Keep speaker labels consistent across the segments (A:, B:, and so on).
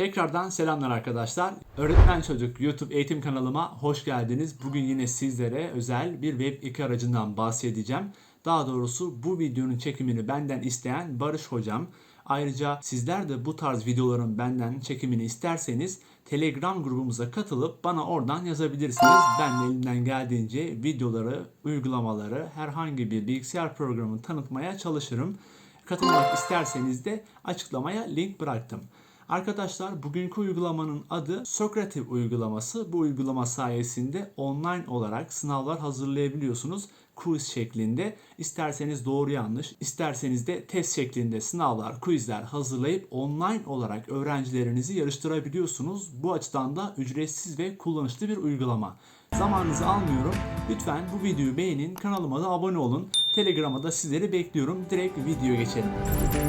A: Tekrardan selamlar arkadaşlar. Öğretmen Çocuk YouTube eğitim kanalıma hoş geldiniz. Bugün yine sizlere özel bir Web 2 aracından bahsedeceğim. Daha doğrusu bu videonun çekimini benden isteyen Barış Hocam. Ayrıca sizler de bu tarz videoların benden çekimini isterseniz Telegram grubumuza katılıp bana oradan yazabilirsiniz. Ben de elimden geldiğince videoları, uygulamaları, herhangi bir bilgisayar programını tanıtmaya çalışırım. Katılmak isterseniz de açıklamaya link bıraktım. Arkadaşlar bugünkü uygulamanın adı Socrative uygulaması. Bu uygulama sayesinde online olarak sınavlar hazırlayabiliyorsunuz. Quiz şeklinde. İsterseniz doğru yanlış, isterseniz de test şeklinde sınavlar, quizler hazırlayıp online olarak öğrencilerinizi yarıştırabiliyorsunuz. Bu açıdan da ücretsiz ve kullanışlı bir uygulama. Zamanınızı almıyorum. Lütfen bu videoyu beğenin, kanalıma da abone olun. Telegram'a da sizleri bekliyorum. Direkt videoya geçelim.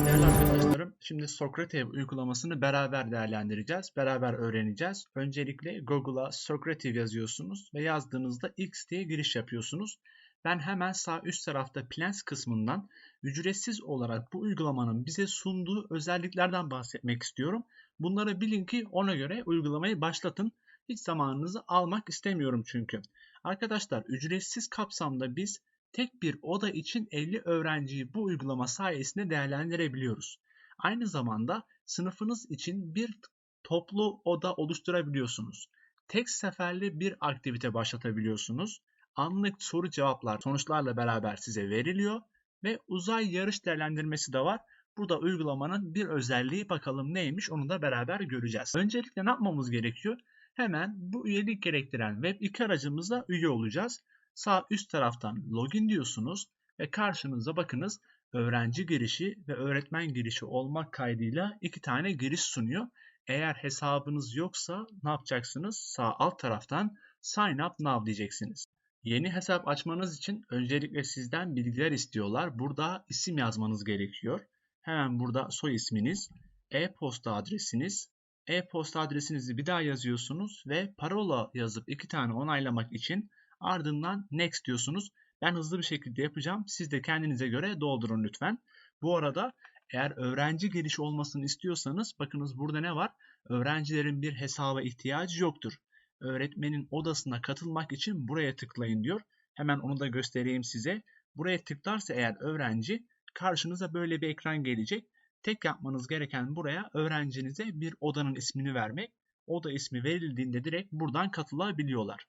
A: Değerli arkadaşlarım, şimdi Socrative uygulamasını beraber değerlendireceğiz. Beraber öğreneceğiz. Öncelikle Google'a Socrative yazıyorsunuz ve yazdığınızda X diye giriş yapıyorsunuz. Ben hemen sağ üst tarafta Plans kısmından ücretsiz olarak bu uygulamanın bize sunduğu özelliklerden bahsetmek istiyorum. Bunları bilin ki ona göre uygulamayı başlatın. Hiç zamanınızı almak istemiyorum çünkü. Arkadaşlar ücretsiz kapsamda biz tek bir oda için 50 öğrenciyi bu uygulama sayesinde değerlendirebiliyoruz. Aynı zamanda sınıfınız için bir toplu oda oluşturabiliyorsunuz. Tek seferli bir aktivite başlatabiliyorsunuz. Anlık soru cevaplar sonuçlarla beraber size veriliyor ve uzay yarış değerlendirmesi de var. Burada uygulamanın bir özelliği bakalım neymiş onu da beraber göreceğiz. Öncelikle ne yapmamız gerekiyor? Hemen bu üyelik gerektiren Web2 aracımıza üye olacağız. Sağ üst taraftan login diyorsunuz ve karşınıza bakınız öğrenci girişi ve öğretmen girişi olmak kaydıyla iki tane giriş sunuyor. Eğer hesabınız yoksa ne yapacaksınız? Sağ alt taraftan sign up now diyeceksiniz. Yeni hesap açmanız için öncelikle sizden bilgiler istiyorlar. Burada isim yazmanız gerekiyor. Hemen burada soy isminiz, e-posta adresiniz, e-posta adresinizi bir daha yazıyorsunuz ve parola yazıp iki tane onaylamak için ardından next diyorsunuz. Ben hızlı bir şekilde yapacağım. Siz de kendinize göre doldurun lütfen. Bu arada eğer öğrenci girişi olmasını istiyorsanız bakınız burada ne var? Öğrencilerin bir hesaba ihtiyacı yoktur. Öğretmenin odasına katılmak için buraya tıklayın diyor. Hemen onu da göstereyim size. Buraya tıklarsa eğer öğrenci karşınıza böyle bir ekran gelecek. Tek yapmanız gereken buraya öğrencinize bir odanın ismini vermek. Oda ismi verildiğinde direkt buradan katılabiliyorlar.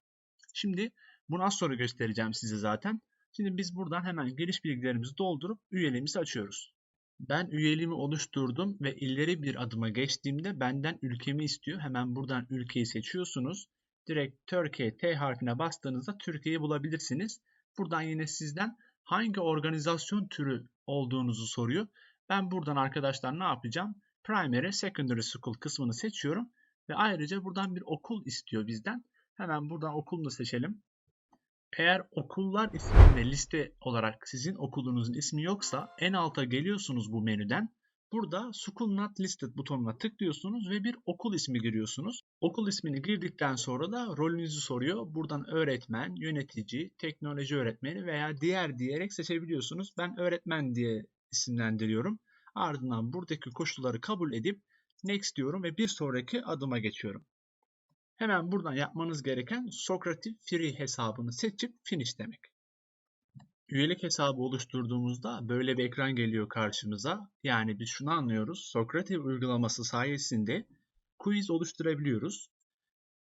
A: Şimdi bunu az sonra göstereceğim size zaten. Şimdi biz buradan hemen giriş bilgilerimizi doldurup üyeliğimizi açıyoruz. Ben üyeliğimi oluşturdum ve ileri bir adıma geçtiğimde benden ülkemi istiyor. Hemen buradan ülkeyi seçiyorsunuz. Direkt Türkiye T harfine bastığınızda Türkiye'yi bulabilirsiniz. Buradan yine sizden hangi organizasyon türü olduğunuzu soruyor. Ben buradan arkadaşlar ne yapacağım? Primary, Secondary School kısmını seçiyorum. Ve ayrıca buradan bir okul istiyor bizden. Hemen buradan okulunu seçelim. Eğer okullar isminde liste olarak sizin okulunuzun ismi yoksa en alta geliyorsunuz bu menüden. Burada School Not Listed butonuna tıklıyorsunuz ve bir okul ismi giriyorsunuz. Okul ismini girdikten sonra da rolünüzü soruyor. Buradan öğretmen, yönetici, teknoloji öğretmeni veya diğer diyerek seçebiliyorsunuz. Ben öğretmen diye isimlendiriyorum. Ardından buradaki koşulları kabul edip next diyorum ve bir sonraki adıma geçiyorum. Hemen buradan yapmanız gereken Socrative Free hesabını seçip finish demek. Üyelik hesabı oluşturduğumuzda böyle bir ekran geliyor karşımıza. Yani biz şunu anlıyoruz. Socrative uygulaması sayesinde quiz oluşturabiliyoruz.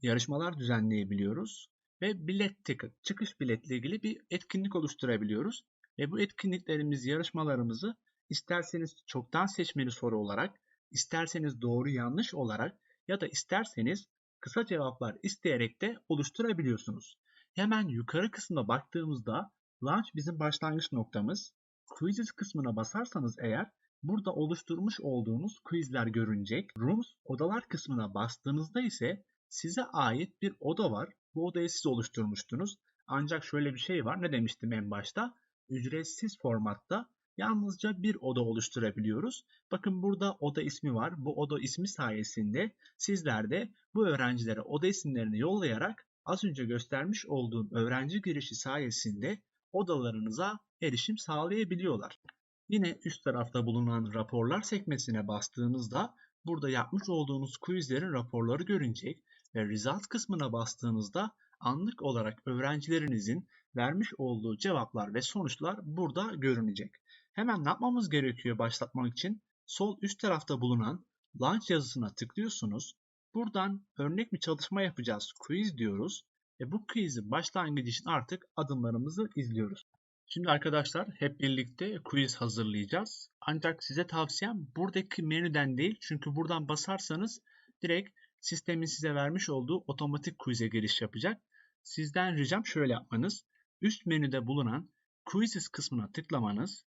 A: Yarışmalar düzenleyebiliyoruz. Ve bilet ticket, çıkış biletle ilgili bir etkinlik oluşturabiliyoruz. Ve bu etkinliklerimiz, yarışmalarımızı isterseniz çoktan seçmeli soru olarak, isterseniz doğru yanlış olarak ya da isterseniz kısa cevaplar isteyerek de oluşturabiliyorsunuz. Hemen yukarı kısmına baktığımızda Launch bizim başlangıç noktamız. Quizzes kısmına basarsanız eğer burada oluşturmuş olduğunuz quizler görünecek. Rooms odalar kısmına bastığınızda ise size ait bir oda var. Bu odayı siz oluşturmuştunuz. Ancak şöyle bir şey var. Ne demiştim en başta? Ücretsiz formatta yalnızca bir oda oluşturabiliyoruz. Bakın burada oda ismi var. Bu oda ismi sayesinde sizler de bu öğrencilere oda isimlerini yollayarak az önce göstermiş olduğum öğrenci girişi sayesinde odalarınıza erişim sağlayabiliyorlar. Yine üst tarafta bulunan raporlar sekmesine bastığımızda burada yapmış olduğunuz quizlerin raporları görünecek ve result kısmına bastığınızda anlık olarak öğrencilerinizin vermiş olduğu cevaplar ve sonuçlar burada görünecek. Hemen ne yapmamız gerekiyor başlatmak için? Sol üst tarafta bulunan Launch yazısına tıklıyorsunuz. Buradan örnek bir çalışma yapacağız. Quiz diyoruz. Ve bu quizin başlangıcı için artık adımlarımızı izliyoruz. Şimdi arkadaşlar hep birlikte quiz hazırlayacağız. Ancak size tavsiyem buradaki menüden değil. Çünkü buradan basarsanız direkt sistemin size vermiş olduğu otomatik quiz'e giriş yapacak. Sizden ricam şöyle yapmanız. Üst menüde bulunan quizzes kısmına tıklamanız.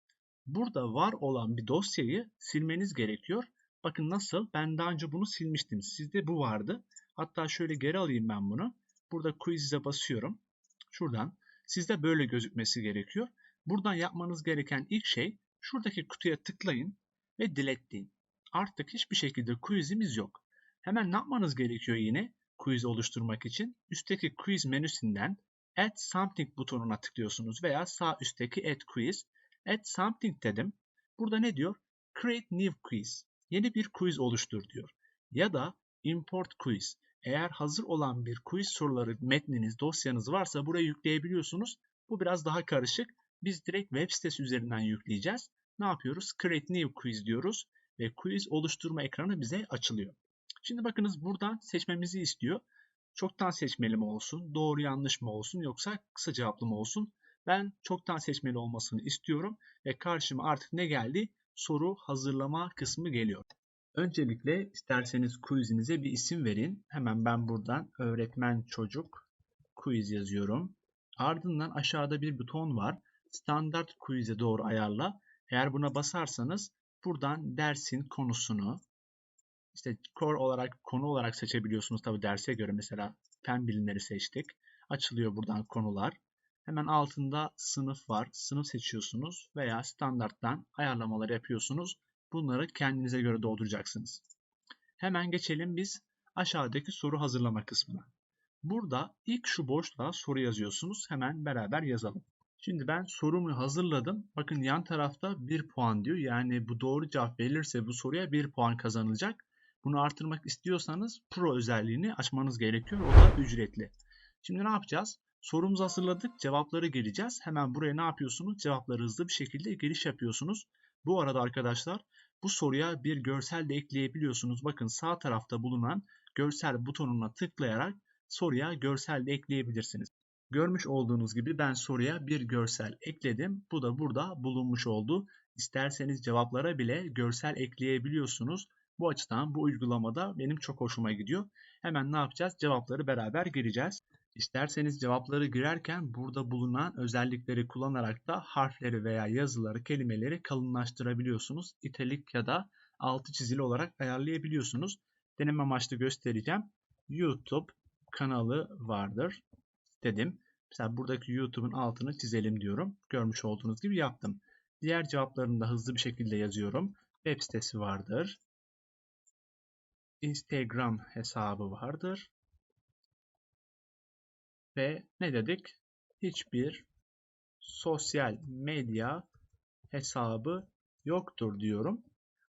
A: Burada var olan bir dosyayı silmeniz gerekiyor. Bakın nasıl? Ben daha önce bunu silmiştim. Sizde bu vardı. Hatta şöyle geri alayım ben bunu. Burada quiz'e basıyorum. Şuradan. Sizde böyle gözükmesi gerekiyor. Buradan yapmanız gereken ilk şey şuradaki kutuya tıklayın ve delete deyin. Artık hiçbir şekilde quizimiz yok. Hemen ne yapmanız gerekiyor yine quiz oluşturmak için? Üstteki quiz menüsünden add something butonuna tıklıyorsunuz veya sağ üstteki add quiz. Add something dedim. Burada ne diyor? Create new quiz. Yeni bir quiz oluştur diyor. Ya da import quiz. Eğer hazır olan bir quiz soruları metniniz, dosyanız varsa buraya yükleyebiliyorsunuz. Bu biraz daha karışık. Biz direkt web sitesi üzerinden yükleyeceğiz. Ne yapıyoruz? Create New Quiz diyoruz ve quiz oluşturma ekranı bize açılıyor. Şimdi bakınız buradan seçmemizi istiyor. Çoktan seçmeli mi olsun, doğru yanlış mı olsun yoksa kısa cevaplı mı olsun? Ben çoktan seçmeli olmasını istiyorum ve karşıma artık ne geldi? Soru hazırlama kısmı geliyor. Öncelikle isterseniz quizinize bir isim verin. Hemen ben buradan öğretmen çocuk quiz yazıyorum. Ardından aşağıda bir buton var. Standart quiz'e doğru ayarla. Eğer buna basarsanız buradan dersin konusunu işte core olarak konu olarak seçebiliyorsunuz tabi derse göre mesela fen bilimleri seçtik. Açılıyor buradan konular. Hemen altında sınıf var. Sınıf seçiyorsunuz veya standarttan ayarlamalar yapıyorsunuz. Bunları kendinize göre dolduracaksınız. Hemen geçelim biz aşağıdaki soru hazırlama kısmına. Burada ilk şu boşluğa soru yazıyorsunuz. Hemen beraber yazalım. Şimdi ben sorumu hazırladım. Bakın yan tarafta 1 puan diyor. Yani bu doğru cevap verilirse bu soruya 1 puan kazanılacak. Bunu artırmak istiyorsanız Pro özelliğini açmanız gerekiyor. O da ücretli. Şimdi ne yapacağız? Sorumuzu hazırladık. Cevapları gireceğiz. Hemen buraya ne yapıyorsunuz? Cevapları hızlı bir şekilde giriş yapıyorsunuz. Bu arada arkadaşlar bu soruya bir görsel de ekleyebiliyorsunuz. Bakın sağ tarafta bulunan görsel butonuna tıklayarak soruya görsel de ekleyebilirsiniz. Görmüş olduğunuz gibi ben soruya bir görsel ekledim. Bu da burada bulunmuş oldu. İsterseniz cevaplara bile görsel ekleyebiliyorsunuz. Bu açıdan bu uygulamada benim çok hoşuma gidiyor. Hemen ne yapacağız? Cevapları beraber gireceğiz. İsterseniz cevapları girerken burada bulunan özellikleri kullanarak da harfleri veya yazıları, kelimeleri kalınlaştırabiliyorsunuz. İtalik ya da altı çizili olarak ayarlayabiliyorsunuz. Deneme amaçlı göstereceğim. YouTube kanalı vardır dedim. Mesela buradaki YouTube'un altını çizelim diyorum. Görmüş olduğunuz gibi yaptım. Diğer cevaplarını da hızlı bir şekilde yazıyorum. Web sitesi vardır. Instagram hesabı vardır. Ve ne dedik? Hiçbir sosyal medya hesabı yoktur diyorum.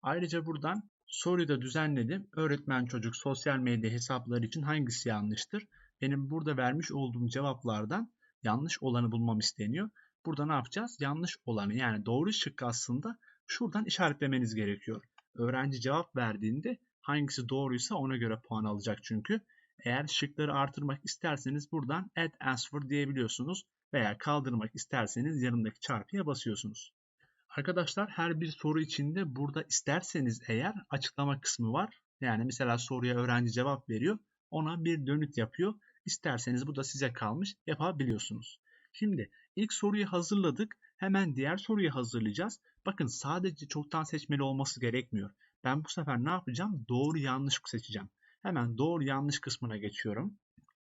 A: Ayrıca buradan soruyu da düzenledim. Öğretmen çocuk sosyal medya hesapları için hangisi yanlıştır? Benim burada vermiş olduğum cevaplardan yanlış olanı bulmam isteniyor. Burada ne yapacağız? Yanlış olanı yani doğru şık aslında şuradan işaretlemeniz gerekiyor. Öğrenci cevap verdiğinde hangisi doğruysa ona göre puan alacak çünkü. Eğer şıkları artırmak isterseniz buradan add answer diyebiliyorsunuz veya kaldırmak isterseniz yanındaki çarpıya basıyorsunuz. Arkadaşlar her bir soru içinde burada isterseniz eğer açıklama kısmı var. Yani mesela soruya öğrenci cevap veriyor. Ona bir dönüt yapıyor. İsterseniz bu da size kalmış yapabiliyorsunuz. Şimdi ilk soruyu hazırladık. Hemen diğer soruyu hazırlayacağız. Bakın sadece çoktan seçmeli olması gerekmiyor. Ben bu sefer ne yapacağım? Doğru yanlış seçeceğim. Hemen doğru yanlış kısmına geçiyorum.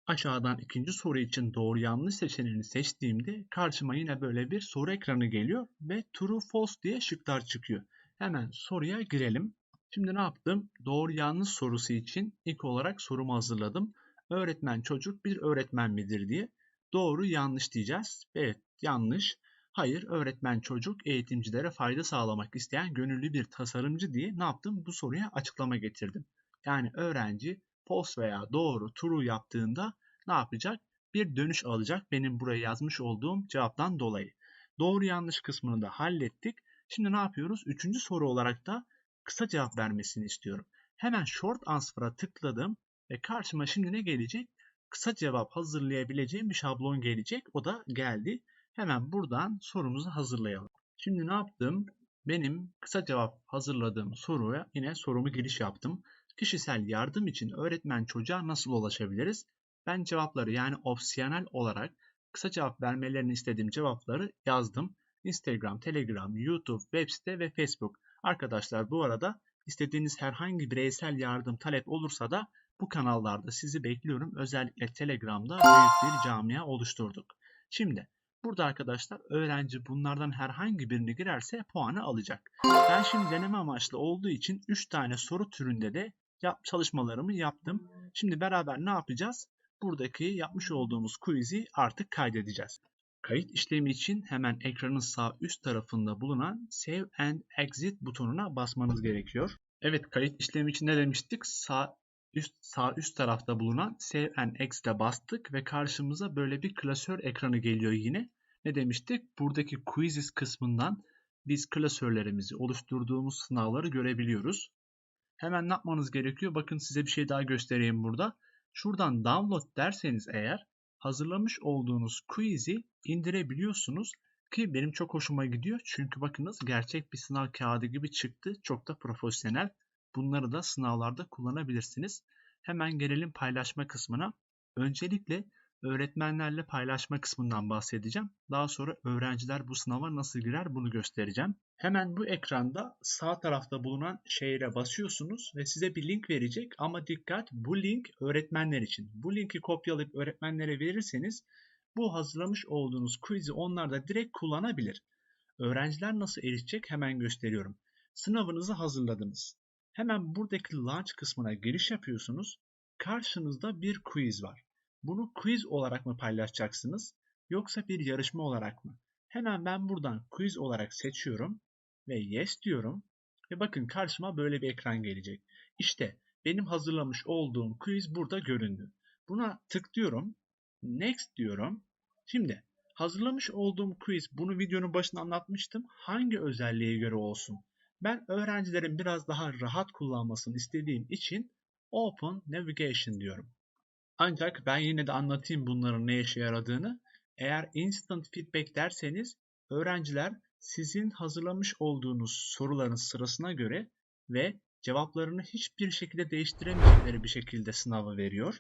A: Aşağıdan ikinci soru için doğru yanlış seçeneğini seçtiğimde karşıma yine böyle bir soru ekranı geliyor ve true false diye şıklar çıkıyor. Hemen soruya girelim. Şimdi ne yaptım? Doğru yanlış sorusu için ilk olarak sorumu hazırladım. Öğretmen çocuk bir öğretmen midir diye. Doğru yanlış diyeceğiz. Evet yanlış. Hayır, öğretmen çocuk eğitimcilere fayda sağlamak isteyen gönüllü bir tasarımcı diye ne yaptım? Bu soruya açıklama getirdim. Yani öğrenci post veya doğru, true yaptığında ne yapacak? Bir dönüş alacak benim buraya yazmış olduğum cevaptan dolayı. Doğru yanlış kısmını da hallettik. Şimdi ne yapıyoruz? Üçüncü soru olarak da kısa cevap vermesini istiyorum. Hemen short answer'a tıkladım ve karşıma şimdi ne gelecek? Kısa cevap hazırlayabileceğim bir şablon gelecek. O da geldi. Hemen buradan sorumuzu hazırlayalım. Şimdi ne yaptım? Benim kısa cevap hazırladığım soruya yine sorumu giriş yaptım. Kişisel yardım için öğretmen çocuğa nasıl ulaşabiliriz? Ben cevapları yani opsiyonel olarak kısa cevap vermelerini istediğim cevapları yazdım. Instagram, Telegram, YouTube, web site ve Facebook. Arkadaşlar bu arada istediğiniz herhangi bireysel yardım talep olursa da bu kanallarda sizi bekliyorum. Özellikle Telegram'da büyük bir camia oluşturduk. Şimdi burada arkadaşlar öğrenci bunlardan herhangi birini girerse puanı alacak. Ben şimdi deneme amaçlı olduğu için 3 tane soru türünde de yap, çalışmalarımı yaptım. Şimdi beraber ne yapacağız? Buradaki yapmış olduğumuz quiz'i artık kaydedeceğiz. Kayıt işlemi için hemen ekranın sağ üst tarafında bulunan Save and Exit butonuna basmanız gerekiyor. Evet kayıt işlemi için ne demiştik? Sağ üst sağ üst tarafta bulunan Save and Exit'e bastık ve karşımıza böyle bir klasör ekranı geliyor yine. Ne demiştik? Buradaki quizzes kısmından biz klasörlerimizi oluşturduğumuz sınavları görebiliyoruz. Hemen ne yapmanız gerekiyor? Bakın size bir şey daha göstereyim burada. Şuradan download derseniz eğer hazırlamış olduğunuz quiz'i indirebiliyorsunuz ki benim çok hoşuma gidiyor. Çünkü bakınız gerçek bir sınav kağıdı gibi çıktı. Çok da profesyonel. Bunları da sınavlarda kullanabilirsiniz. Hemen gelelim paylaşma kısmına. Öncelikle öğretmenlerle paylaşma kısmından bahsedeceğim. Daha sonra öğrenciler bu sınava nasıl girer bunu göstereceğim. Hemen bu ekranda sağ tarafta bulunan şehre basıyorsunuz ve size bir link verecek ama dikkat bu link öğretmenler için. Bu linki kopyalayıp öğretmenlere verirseniz bu hazırlamış olduğunuz quiz'i onlar da direkt kullanabilir. Öğrenciler nasıl erişecek hemen gösteriyorum. Sınavınızı hazırladınız. Hemen buradaki launch kısmına giriş yapıyorsunuz. Karşınızda bir quiz var. Bunu quiz olarak mı paylaşacaksınız yoksa bir yarışma olarak mı? Hemen ben buradan quiz olarak seçiyorum ve yes diyorum. Ve bakın karşıma böyle bir ekran gelecek. İşte benim hazırlamış olduğum quiz burada göründü. Buna tıklıyorum. Next diyorum. Şimdi hazırlamış olduğum quiz bunu videonun başında anlatmıştım. Hangi özelliğe göre olsun? Ben öğrencilerin biraz daha rahat kullanmasını istediğim için Open Navigation diyorum. Ancak ben yine de anlatayım bunların ne işe yaradığını. Eğer instant feedback derseniz öğrenciler sizin hazırlamış olduğunuz soruların sırasına göre ve cevaplarını hiçbir şekilde değiştiremeyecekleri bir şekilde sınavı veriyor.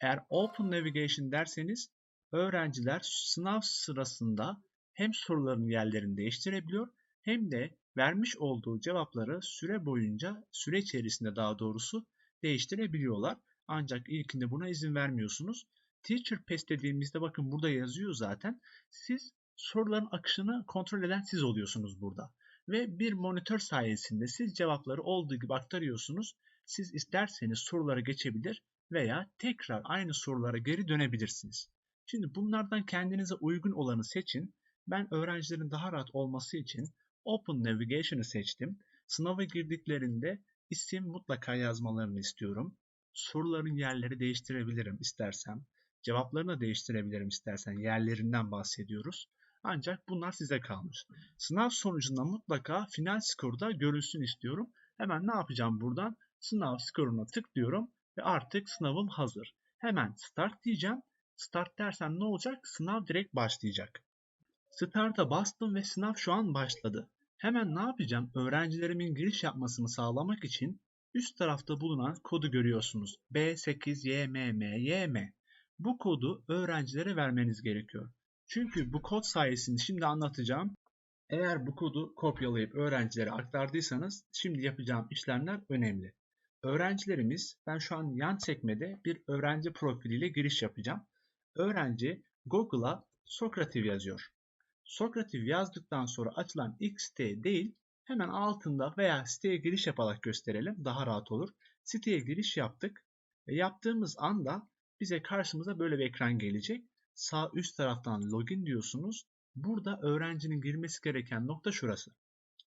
A: Eğer Open Navigation derseniz öğrenciler sınav sırasında hem soruların yerlerini değiştirebiliyor hem de vermiş olduğu cevapları süre boyunca, süre içerisinde daha doğrusu değiştirebiliyorlar. Ancak ilkinde buna izin vermiyorsunuz. Teacher Pass dediğimizde bakın burada yazıyor zaten. Siz soruların akışını kontrol eden siz oluyorsunuz burada. Ve bir monitör sayesinde siz cevapları olduğu gibi aktarıyorsunuz. Siz isterseniz soruları geçebilir veya tekrar aynı sorulara geri dönebilirsiniz. Şimdi bunlardan kendinize uygun olanı seçin. Ben öğrencilerin daha rahat olması için Open Navigation'ı seçtim. Sınava girdiklerinde isim mutlaka yazmalarını istiyorum. Soruların yerleri değiştirebilirim istersem. Cevaplarını değiştirebilirim istersen. Yerlerinden bahsediyoruz. Ancak bunlar size kalmış. Sınav sonucunda mutlaka final skorda görülsün istiyorum. Hemen ne yapacağım buradan? Sınav skoruna tıklıyorum ve artık sınavım hazır. Hemen start diyeceğim. Start dersem ne olacak? Sınav direkt başlayacak. Start'a bastım ve sınav şu an başladı. Hemen ne yapacağım? Öğrencilerimin giriş yapmasını sağlamak için üst tarafta bulunan kodu görüyorsunuz. B8YMMYM. Bu kodu öğrencilere vermeniz gerekiyor. Çünkü bu kod sayesinde şimdi anlatacağım. Eğer bu kodu kopyalayıp öğrencilere aktardıysanız şimdi yapacağım işlemler önemli. Öğrencilerimiz, ben şu an yan sekmede bir öğrenci profiliyle giriş yapacağım. Öğrenci Google'a Sokrativ yazıyor. Sokrativ yazdıktan sonra açılan ilk site değil, hemen altında veya siteye giriş yaparak gösterelim. Daha rahat olur. Siteye giriş yaptık ve yaptığımız anda bize karşımıza böyle bir ekran gelecek. Sağ üst taraftan login diyorsunuz Burada öğrencinin girmesi gereken nokta şurası.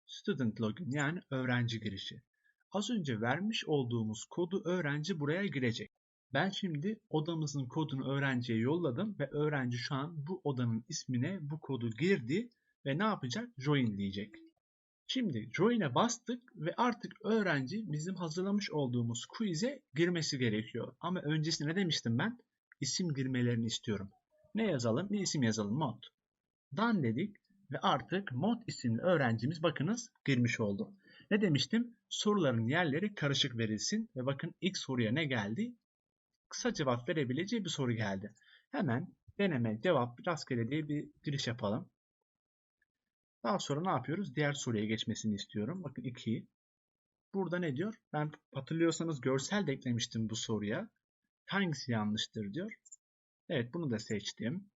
A: Student login yani öğrenci girişi. Az önce vermiş olduğumuz kodu öğrenci buraya girecek. Ben şimdi odamızın kodunu öğrenciye yolladım ve öğrenci şu an bu odanın ismine bu kodu girdi ve ne yapacak? Join diyecek. Şimdi Join'e bastık ve artık öğrenci bizim hazırlamış olduğumuz quiz'e girmesi gerekiyor. Ama öncesinde ne demiştim ben? İsim girmelerini istiyorum. Ne yazalım? Bir isim yazalım mod. Done dedik ve artık mod isimli öğrencimiz bakınız girmiş oldu. Ne demiştim? Soruların yerleri karışık verilsin ve bakın ilk soruya ne geldi? Kısa cevap verebileceği bir soru geldi. Hemen deneme cevap rastgele diye bir giriş yapalım. Daha sonra ne yapıyoruz? Diğer soruya geçmesini istiyorum. Bakın 2. Burada ne diyor? Ben hatırlıyorsanız görsel de eklemiştim bu soruya. Hangisi yanlıştır diyor. Evet bunu da seçtim.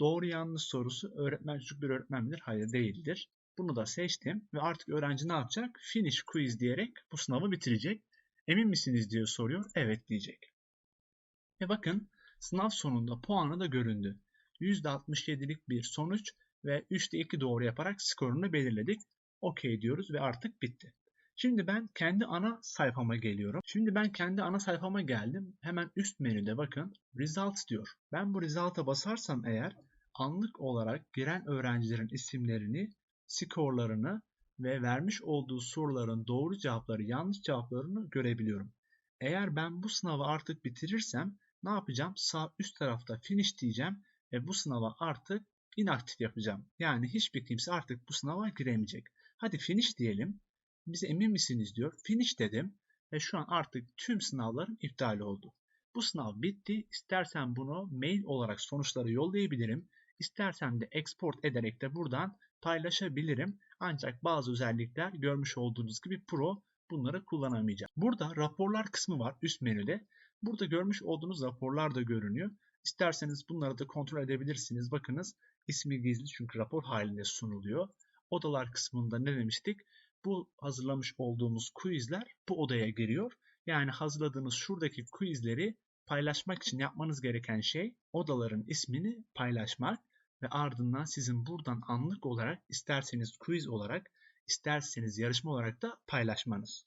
A: Doğru yanlış sorusu öğretmen çocuk bir öğretmen midir? Hayır değildir. Bunu da seçtim ve artık öğrenci ne yapacak? Finish quiz diyerek bu sınavı bitirecek. Emin misiniz diye soruyor. Evet diyecek. Ve bakın sınav sonunda puanı da göründü. %67'lik bir sonuç ve 3'te 2 doğru yaparak skorunu belirledik. OK diyoruz ve artık bitti. Şimdi ben kendi ana sayfama geliyorum. Şimdi ben kendi ana sayfama geldim. Hemen üst menüde bakın Results diyor. Ben bu Result'a basarsam eğer anlık olarak giren öğrencilerin isimlerini, skorlarını ve vermiş olduğu soruların doğru cevapları, yanlış cevaplarını görebiliyorum. Eğer ben bu sınavı artık bitirirsem ne yapacağım? Sağ üst tarafta finish diyeceğim ve bu sınava artık inaktif yapacağım. Yani hiçbir kimse artık bu sınava giremeyecek. Hadi finish diyelim. Bize emin misiniz diyor. Finish dedim ve şu an artık tüm sınavlarım iptal oldu. Bu sınav bitti. İstersen bunu mail olarak sonuçları yollayabilirim. İstersen de export ederek de buradan paylaşabilirim. Ancak bazı özellikler görmüş olduğunuz gibi Pro bunları kullanamayacak. Burada raporlar kısmı var üst menüde. Burada görmüş olduğunuz raporlar da görünüyor. İsterseniz bunları da kontrol edebilirsiniz. Bakınız ismi gizli çünkü rapor halinde sunuluyor. Odalar kısmında ne demiştik? Bu hazırlamış olduğumuz quizler bu odaya giriyor. Yani hazırladığınız şuradaki quizleri paylaşmak için yapmanız gereken şey odaların ismini paylaşmak ve ardından sizin buradan anlık olarak isterseniz quiz olarak isterseniz yarışma olarak da paylaşmanız.